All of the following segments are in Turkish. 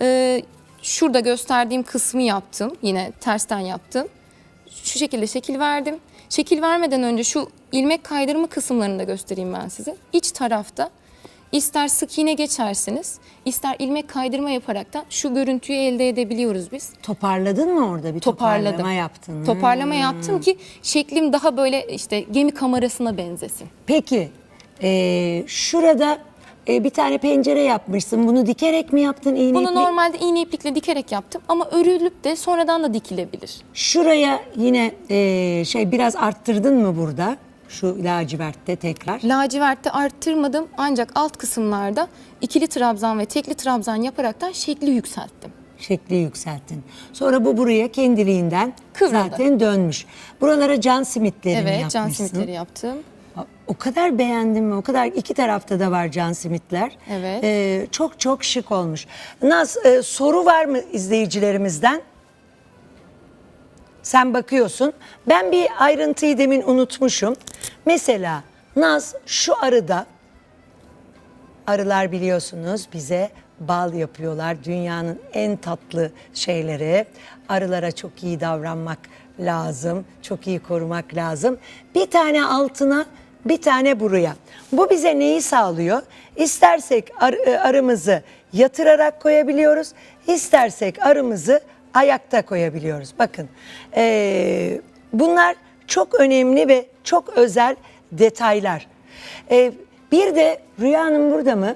Ee, şurada gösterdiğim kısmı yaptım. Yine tersten yaptım. Şu şekilde şekil verdim. Şekil vermeden önce şu ilmek kaydırma kısımlarını da göstereyim ben size. İç tarafta ister sık iğne geçersiniz, ister ilmek kaydırma yaparak da şu görüntüyü elde edebiliyoruz biz. Toparladın mı orada bir Toparladım. toparlama yaptın? Toparlama Hmm. yaptım ki şeklim daha böyle işte gemi kamerasına benzesin. Peki e, şurada e, bir tane pencere yapmışsın. Bunu dikerek mi yaptın iğne Bunu iplik? normalde iğne iplikle dikerek yaptım ama örülüp de sonradan da dikilebilir. Şuraya yine e, şey biraz arttırdın mı burada? Şu lacivertte tekrar. Lacivertte arttırmadım ancak alt kısımlarda ikili trabzan ve tekli trabzan yaparaktan şekli yükselttim. Şekli yükselttin. Sonra bu buraya kendiliğinden Kıvrıldı. zaten dönmüş. Buralara can simitlerini Evet, yapmışsın. can simitleri yaptım. O kadar beğendim mi? O kadar iki tarafta da var can simitler. Evet. Ee, çok çok şık olmuş. Naz e, soru var mı izleyicilerimizden? Sen bakıyorsun. Ben bir ayrıntıyı demin unutmuşum. Mesela Naz şu arıda Arılar biliyorsunuz bize bal yapıyorlar. Dünyanın en tatlı şeyleri. Arılara çok iyi davranmak lazım. Çok iyi korumak lazım. Bir tane altına, bir tane buraya. Bu bize neyi sağlıyor? İstersek ar- e, arımızı yatırarak koyabiliyoruz. İstersek arımızı ayakta koyabiliyoruz. Bakın eee, bunlar çok önemli ve çok özel detaylar. Ee, bir de Rüya Hanım burada mı?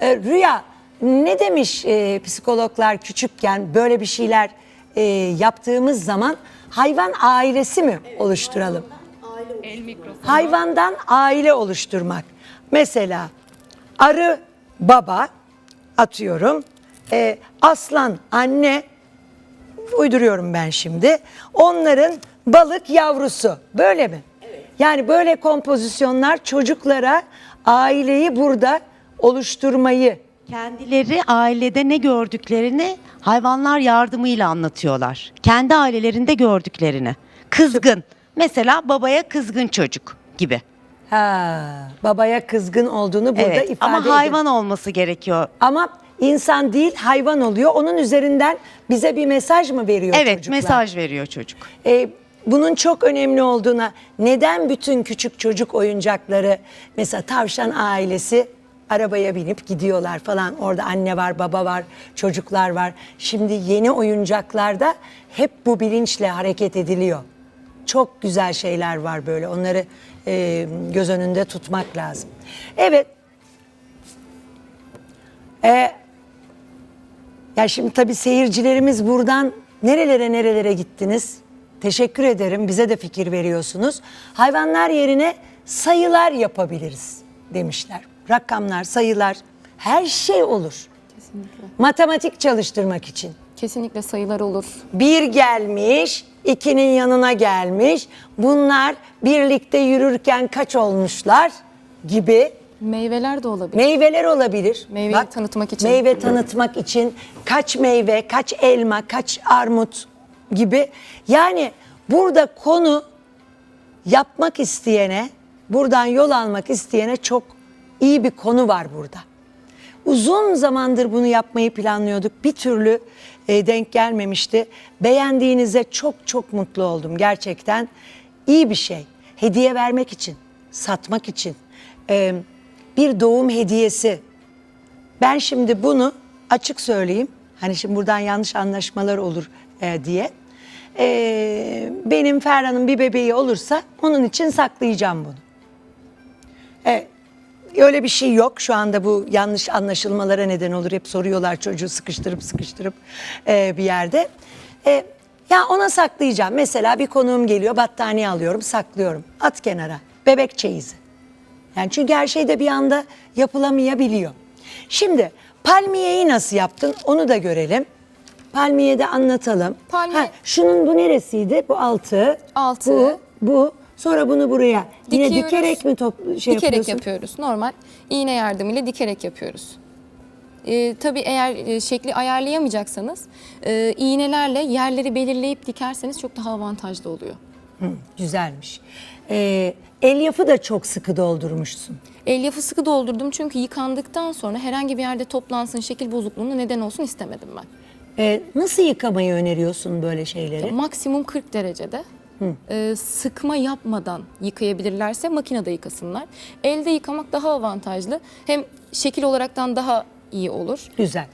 Ee, Rüya ne demiş e, psikologlar küçükken böyle bir şeyler e, yaptığımız zaman hayvan ailesi mi oluşturalım? Hayvandan aile oluşturmak. Mesela arı baba atıyorum. e, aslan anne uyduruyorum ben şimdi. Onların balık yavrusu. Böyle mi? Yani böyle kompozisyonlar çocuklara aileyi burada oluşturmayı Kendileri ailede ne gördüklerini hayvanlar yardımıyla anlatıyorlar. Kendi ailelerinde gördüklerini. Kızgın. Mesela babaya kızgın çocuk gibi. ha, babaya kızgın olduğunu burada evet. ifade Ama edin. hayvan olması gerekiyor. Ama insan değil hayvan oluyor. Onun üzerinden bize bir mesaj mı veriyor Evet, çocuklar? mesaj veriyor çocuk. Ee, bunun çok önemli olduğuna neden bütün küçük çocuk oyuncakları mesela tavşan ailesi arabaya binip gidiyorlar falan orada anne var baba var çocuklar var şimdi yeni oyuncaklarda hep bu bilinçle hareket ediliyor çok güzel şeyler var böyle onları e, göz önünde tutmak lazım evet e, ya şimdi tabii seyircilerimiz buradan nerelere nerelere gittiniz? Teşekkür ederim. Bize de fikir veriyorsunuz. Hayvanlar yerine sayılar yapabiliriz demişler. Rakamlar, sayılar her şey olur. Kesinlikle. Matematik çalıştırmak için. Kesinlikle sayılar olur. Bir gelmiş, ikinin yanına gelmiş. Bunlar birlikte yürürken kaç olmuşlar gibi Meyveler de olabilir. Meyveler olabilir. Meyveyi tanıtmak için. Meyve tanıtmak için kaç meyve, kaç elma, kaç armut gibi. Yani burada konu yapmak isteyene, buradan yol almak isteyene çok iyi bir konu var burada. Uzun zamandır bunu yapmayı planlıyorduk. Bir türlü e, denk gelmemişti. Beğendiğinize çok çok mutlu oldum. Gerçekten iyi bir şey. Hediye vermek için, satmak için. e, bir doğum hediyesi. Ben şimdi bunu açık söyleyeyim. Hani şimdi buradan yanlış anlaşmalar olur e, diye. E, benim Ferhan'ın bir bebeği olursa onun için saklayacağım bunu. E, öyle bir şey yok. Şu anda bu yanlış anlaşılmalara neden olur. Hep soruyorlar çocuğu sıkıştırıp sıkıştırıp e, bir yerde. E, ya ona saklayacağım. Mesela bir konuğum geliyor battaniye alıyorum saklıyorum. At kenara. Bebek çeyizi. Yani çünkü her şey de bir anda yapılamayabiliyor. Şimdi palmiyeyi nasıl yaptın onu da görelim. Palmiye de anlatalım. Palmiye- şunun bu neresiydi? Bu altı. Altı. Bu, bu. Sonra bunu buraya. Yine Dikiyoruz. dikerek mi top şey dikerek yapıyorsun? yapıyoruz. Normal iğne yardımıyla dikerek yapıyoruz. Ee, tabii eğer e, şekli ayarlayamayacaksanız e, iğnelerle yerleri belirleyip dikerseniz çok daha avantajlı oluyor. Güzelmiş. Ee, elyafı da çok sıkı doldurmuşsun. Elyafı sıkı doldurdum çünkü yıkandıktan sonra herhangi bir yerde toplansın, şekil bozukluğuna neden olsun istemedim ben. Ee, nasıl yıkamayı öneriyorsun böyle şeyleri? Maksimum 40 derecede. Ee, sıkma yapmadan yıkayabilirlerse makinede yıkasınlar. Elde yıkamak daha avantajlı. Hem şekil olaraktan daha iyi olur. Güzel.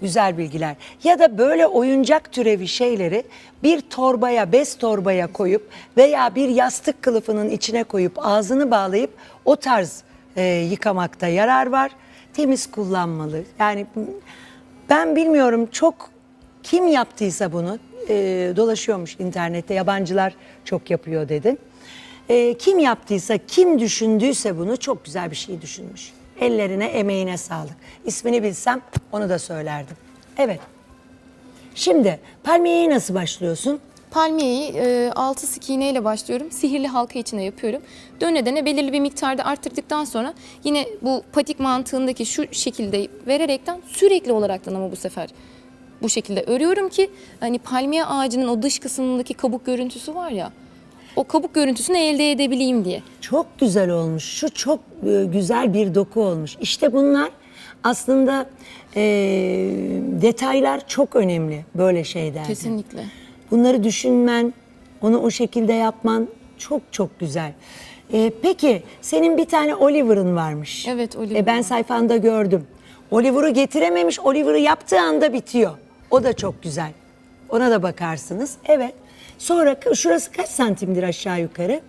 Güzel bilgiler. Ya da böyle oyuncak türevi şeyleri bir torbaya, bez torbaya koyup veya bir yastık kılıfının içine koyup ağzını bağlayıp o tarz e, yıkamakta yarar var. Temiz kullanmalı. Yani ben bilmiyorum çok kim yaptıysa bunu e, dolaşıyormuş internette yabancılar çok yapıyor dedin. E, kim yaptıysa, kim düşündüyse bunu çok güzel bir şey düşünmüş. Ellerine, emeğine sağlık. İsmini bilsem onu da söylerdim. Evet. Şimdi palmiyeye nasıl başlıyorsun? Palmiyeyi e, 6 sık iğne ile başlıyorum. Sihirli halka içine yapıyorum. Döne döne belirli bir miktarda arttırdıktan sonra yine bu patik mantığındaki şu şekilde vererekten sürekli olaraktan ama bu sefer bu şekilde örüyorum ki hani palmiye ağacının o dış kısmındaki kabuk görüntüsü var ya o kabuk görüntüsünü elde edebileyim diye. Çok güzel olmuş. Şu çok e, güzel bir doku olmuş. İşte bunlar aslında e, detaylar çok önemli böyle şeylerde. Kesinlikle. Bunları düşünmen, onu o şekilde yapman çok çok güzel. E, peki senin bir tane Oliver'ın varmış. Evet, Oliver E, ben sayfanda gördüm. Oliver'ı getirememiş, Oliver'ı yaptığı anda bitiyor. O da çok güzel. Ona da bakarsınız. Evet. Sonra şurası kaç santimdir aşağı yukarı?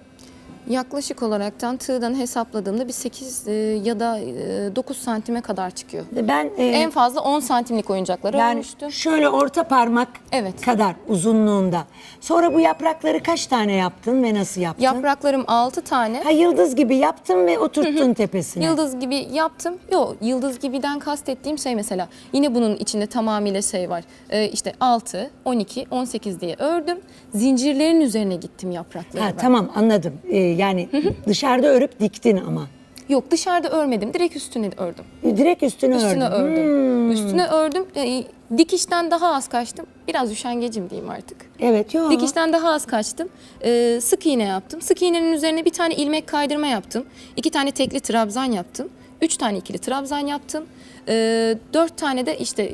Yaklaşık olaraktan tığdan hesapladığımda bir 8 e, ya da e, 9 santime kadar çıkıyor. Ben e, En fazla 10 santimlik oyuncakları yani olmuştu. şöyle orta parmak Evet. kadar uzunluğunda. Sonra bu yaprakları kaç tane yaptın ve nasıl yaptın? Yapraklarım 6 tane. Ha yıldız gibi yaptın ve oturttun tepesine. Yıldız gibi yaptım. Yok yıldız gibiden kastettiğim şey mesela yine bunun içinde tamamıyla şey var. Ee, işte 6, 12, 18 diye ördüm. Zincirlerin üzerine gittim yaprakları. Ha ben. tamam anladım. Ee, yani dışarıda örüp diktin ama. Yok dışarıda örmedim. Direkt üstüne ördüm. Direkt üstüne, Üstüne ördün. ördüm. Hmm. Üstüne ördüm. Ee, dikişten daha az kaçtım. Biraz üşengecim diyeyim artık. Evet yok. Dikişten daha az kaçtım. Ee, sık iğne yaptım. Sık iğnenin üzerine bir tane ilmek kaydırma yaptım. iki tane tekli trabzan yaptım. Üç tane ikili trabzan yaptım. Ee, dört tane de işte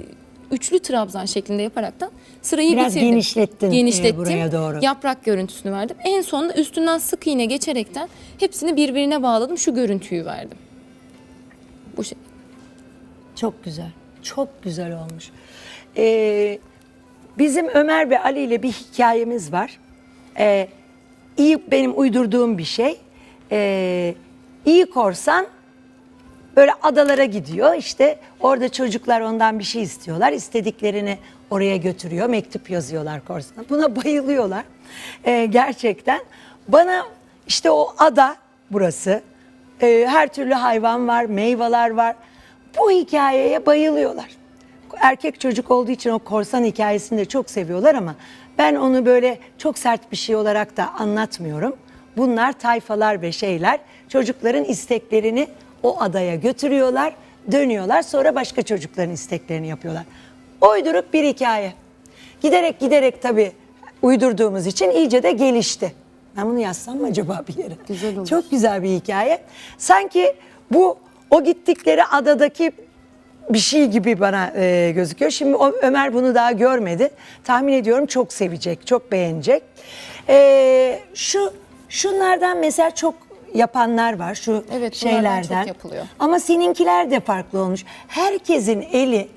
üçlü trabzan şeklinde yaparaktan sırayı Biraz bitirdim. genişlettin, e, Genişlettim. buraya doğru. Yaprak görüntüsünü verdim. En sonunda üstünden sık iğne geçerekten hepsini birbirine bağladım. Şu görüntüyü verdim. Bu şey. Çok güzel. Çok güzel olmuş. Ee, bizim Ömer ve Ali ile bir hikayemiz var. Ee, iyi benim uydurduğum bir şey. Ee, iyi korsan böyle adalara gidiyor. İşte orada çocuklar ondan bir şey istiyorlar. İstediklerini oraya götürüyor. Mektup yazıyorlar korsana. Buna bayılıyorlar. Ee, gerçekten. Bana işte o ada burası. Ee, her türlü hayvan var, meyveler var. Bu hikayeye bayılıyorlar. Erkek çocuk olduğu için o korsan hikayesini de çok seviyorlar ama ben onu böyle çok sert bir şey olarak da anlatmıyorum. Bunlar tayfalar ve şeyler çocukların isteklerini o adaya götürüyorlar, dönüyorlar sonra başka çocukların isteklerini yapıyorlar. Uyduruk bir hikaye. Giderek giderek tabii uydurduğumuz için iyice de gelişti. Ben bunu yazsam mı acaba bir yere? Güzel olur. Çok güzel bir hikaye. Sanki bu o gittikleri adadaki bir şey gibi bana e, gözüküyor. Şimdi o, Ömer bunu daha görmedi. Tahmin ediyorum çok sevecek, çok beğenecek. E, şu şunlardan mesela çok yapanlar var şu Evet, şeylerden. çok yapılıyor. Ama seninkiler de farklı olmuş. Herkesin eli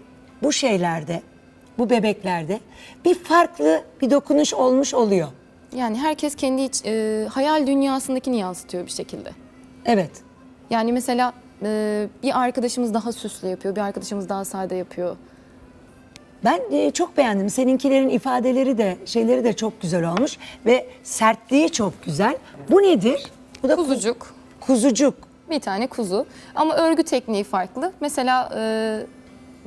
bu şeylerde, bu bebeklerde bir farklı bir dokunuş olmuş oluyor. Yani herkes kendi iç, e, hayal dünyasındakini yansıtıyor bir şekilde. Evet. Yani mesela e, bir arkadaşımız daha süslü yapıyor, bir arkadaşımız daha sade yapıyor. Ben e, çok beğendim. Seninkilerin ifadeleri de şeyleri de çok güzel olmuş ve sertliği çok güzel. Bu nedir? Bu da kuzu- Kuzucuk, kuzucuk. bir tane kuzu. Ama örgü tekniği farklı. Mesela e,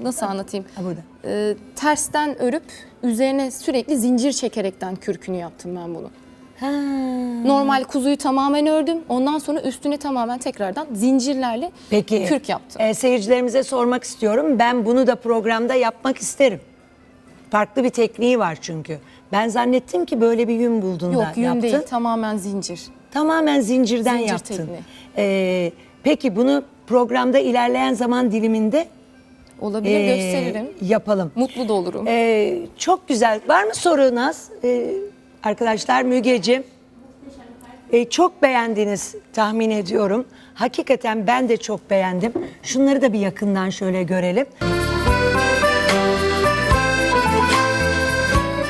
nasıl anlatayım? Ha, burada. E, tersten örüp üzerine sürekli zincir çekerekten kürkünü yaptım ben bunu. Ha. Normal kuzuyu tamamen ördüm. Ondan sonra üstüne tamamen tekrardan zincirlerle Peki. kürk yaptım. e, seyircilerimize sormak istiyorum. Ben bunu da programda yapmak isterim. Farklı bir tekniği var çünkü. Ben zannettim ki böyle bir yün buldun Yok da yün yaptın. değil tamamen zincir. Tamamen zincirden Zincir yaptın. tekniği. Ee, peki bunu programda ilerleyen zaman diliminde Olabilir ee, gösteririm. Yapalım. Mutlu da olurum. Ee, çok güzel. Var mı soru Naz? Ee, arkadaşlar Mügeciğim. Ee, çok beğendiniz tahmin ediyorum. Hakikaten ben de çok beğendim. Şunları da bir yakından şöyle görelim.